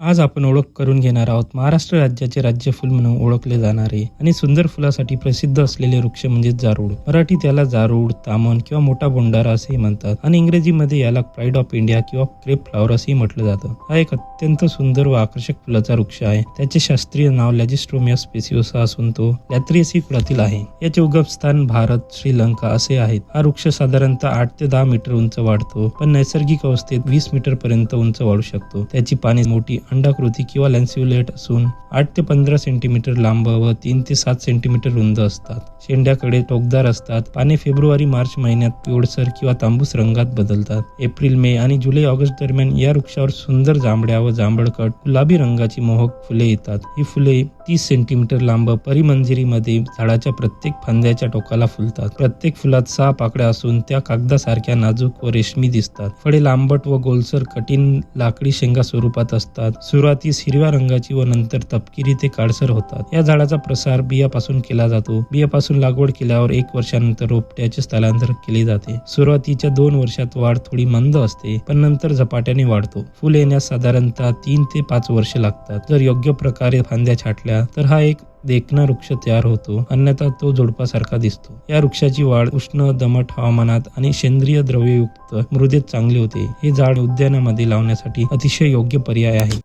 आज आपण ओळख करून घेणार आहोत महाराष्ट्र राज्याचे राज्यफूल म्हणून ओळखले जाणारे आणि सुंदर फुलासाठी प्रसिद्ध असलेले वृक्ष म्हणजे जारूड. मराठी त्याला जारूड तामन किंवा मोठा बोंडारा असेही म्हणतात आणि इंग्रजीमध्ये याला प्राईड ऑफ इंडिया किंवा क्रेप फ्लॉवर असेही म्हटलं जातं. हा एक अत्यंत सुंदर व आकर्षक फुलाचा वृक्ष आहे. त्याचे शास्त्रीय नाव लॅजिस्ट्रोमिया स्पेसिओसा असून तो लॅत्रियसी कुळातील आहे. याचे उगमस्थान भारत श्रीलंका असे आहेत. हा वृक्ष साधारणतः आठ ते दहा मीटर उंच वाढतो. पण नैसर्गिक अवस्थेत वीस मीटर पर्यंत उंच वाढू शकतो. त्याची पाने मोठी अंडाकृती किंवा लॅन्सिव्युलेट असून आठ ते पंधरा सेंटीमीटर लांब व तीन ते सात सेंटीमीटर रुंद असतात. शेंड्याकडे टोकदार असतात. पाने फेब्रुवारी मार्च महिन्यात पिवळसर किंवा तांबूस रंगात बदलतात. एप्रिल मे आणि जुलै ऑगस्ट दरम्यान या वृक्षावर सुंदर जांभळ्या व जांभळकट गुलाबी रंगाची मोहक फुले येतात. ही फुले तीस सेंटीमीटर लांब परिमंजिरीमध्ये झाडाच्या प्रत्येक फांद्याच्या टोकाला फुलतात. प्रत्येक फुलात सहा पाकड्या असून त्या कागदासारख्या नाजूक व रेशमी दिसतात. फळे लांबट व गोलसर कठीण लाकडी शेंगा स्वरूपात असतात. सुरुवातीस हिरव्या रंगाची व नंतर तपकिरी ते काळसर होतात. या झाडाचा प्रसार बियापासून केला जातो. बियापासून लागवड केल्यावर एक वर्षानंतर रोपट्याचे स्थलांतर केले जाते. सुरुवातीच्या दोन वर्षात वाढ थोडी मंद असते पण नंतर झपाट्याने वाढतो. फुल येण्यास साधारणतः तीन ते पाच वर्ष लागतात. जर योग्य प्रकारे फांद्या छाटल्या तर हा एक देखणा वृक्ष तयार होतो. अन्यथा तो झुडपासारखा दिसतो. या वृक्षाची वाढ उष्ण दमट हवामानात आणि सेंद्रिय द्रव्ययुक्त मृदेत चांगली होते. हे झाड उद्यानामध्ये लावण्यासाठी अतिशय योग्य पर्याय आहे.